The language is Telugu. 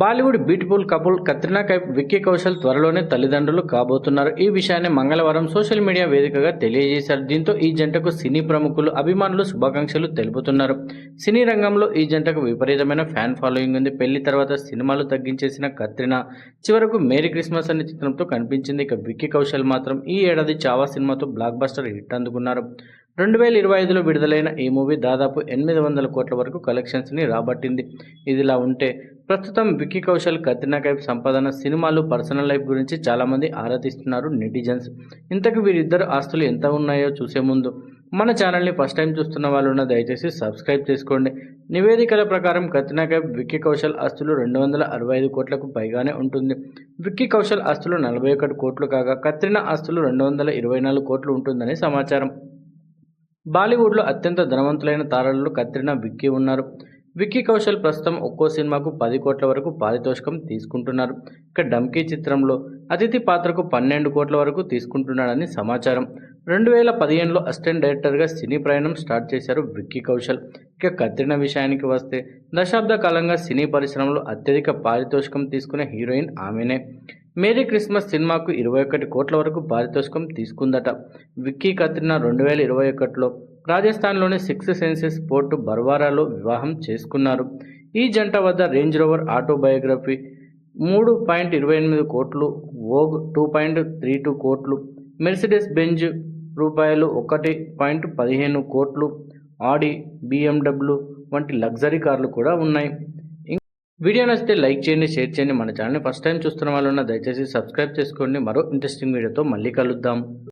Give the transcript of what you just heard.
Bollywood beautiful couple Katrina Kaif Vicky Kaushal త్వరలోనే తల్లిదండ్రులు కాబోతున్నారు. ఈ విషయాన్ని మంగళవారం సోషల్ మీడియా వేదికగా తెలియజేశారు. దీంతో ఈ జంటకు సినీ ప్రముఖులు అభిమానులు శుభాకాంక్షలు తెలుపుతున్నారు. సినీ రంగంలో ఈ జంటకు విపరీతమైన ఫ్యాన్ ఫాలోయింగ్ ఉంది. పెళ్ళి తర్వాత సినిమాలు తగ్గించేసిన కత్రినా చివరకు మేరీ క్రిస్మస్ అనే చిత్రంతో కనిపించింది. ఇక విక్కీ కౌశల్ మాత్రం ఈ ఏడాది చావా సినిమాతో బ్లాక్ బస్టర్ హిట్ అందుకున్నారు. రెండు వేల ఇరవై ఐదులో విడుదలైన ఈ మూవీ దాదాపు ఎనిమిది వందల కోట్ల వరకు కలెక్షన్స్ని రాబట్టింది. ఇదిలా ఉంటే ప్రస్తుతం విక్కీ కౌశల్ కత్రినా కైఫ్ సంపాదన సినిమాలు పర్సనల్ లైఫ్ గురించి చాలామంది ఆరాధిస్తున్నారు నెటిజన్స్. ఇంతకు వీరిద్దరు ఆస్తులు ఎంత ఉన్నాయో చూసే ముందు మన ఛానల్ని ఫస్ట్ టైం చూస్తున్న వాళ్ళు ఉన్న దయచేసి సబ్స్క్రైబ్ చేసుకోండి. నివేదికల ప్రకారం కత్రినా కైఫ్ విక్కీ కౌశల్ ఆస్తులు రెండు వందల అరవై ఐదు కోట్లకు పైగానే ఉంటుంది. విక్కీ కౌశల్ ఆస్తులు నలభై ఒకటి కోట్లు కాగా కత్రినా ఆస్తులు రెండు వందల ఇరవై నాలుగు కోట్లు ఉంటుందని సమాచారం. బాలీవుడ్లో అత్యంత ధనవంతులైన తారలలో కత్రినా విక్కీ ఉన్నారు. విక్కీ కౌశల్ ప్రస్తుతం ఒక్కో సినిమాకు పది కోట్ల వరకు పారితోషికం తీసుకుంటున్నారు. ఇక డమ్కీ చిత్రంలో అతిథి పాత్రకు పన్నెండు కోట్ల వరకు తీసుకుంటున్నాడని సమాచారం. రెండు వేల పదిహేనులో అసిస్టెంట్ డైరెక్టర్గా సినీ ప్రయాణం స్టార్ట్ చేశారు విక్కీ కౌశల్. ఇక కత్రినా విషయానికి వస్తే దశాబ్ద కాలంగా సినీ పరిశ్రమలో అత్యధిక పారితోషికం తీసుకునే హీరోయిన్ ఆమెనే. మేరీ క్రిస్మస్ సినిమాకు ఇరవై ఒకటి కోట్ల వరకు పారితోషికం తీసుకుందట. విక్కీ కత్రినా రెండు వేల ఇరవై ఒకటిలో రాజస్థాన్లోని సిక్స్ సెన్సెస్ పోర్టు బర్వారాలో వివాహం చేసుకున్నారు. ఈ జంట వద్ద రేంజ్ రోవర్ ఆటోబయోగ్రఫీ మూడు పాయింట్ ఇరవై ఎనిమిది కోట్లు Vogue two point three two కోట్లు మెర్సిడెస్ బెంజ్ రూపాయలు ఒకటి పాయింట్ పదిహేను కోట్లు ఆడి బిఎండబ్ల్యూ వంటి లగ్జరీ కార్లు కూడా ఉన్నాయి. వీడియో నచ్చితే లైక్ చేయండి షేర్ చేయండి. మన ఛానల్ని ఫస్ట్ టైం చూస్తున్న వాళ్ళు ఉన్న దయచేసి సబ్స్క్రైబ్ చేసుకోండి. మరో ఇంట్రెస్టింగ్ వీడియోతో మళ్ళీ కలుద్దాం.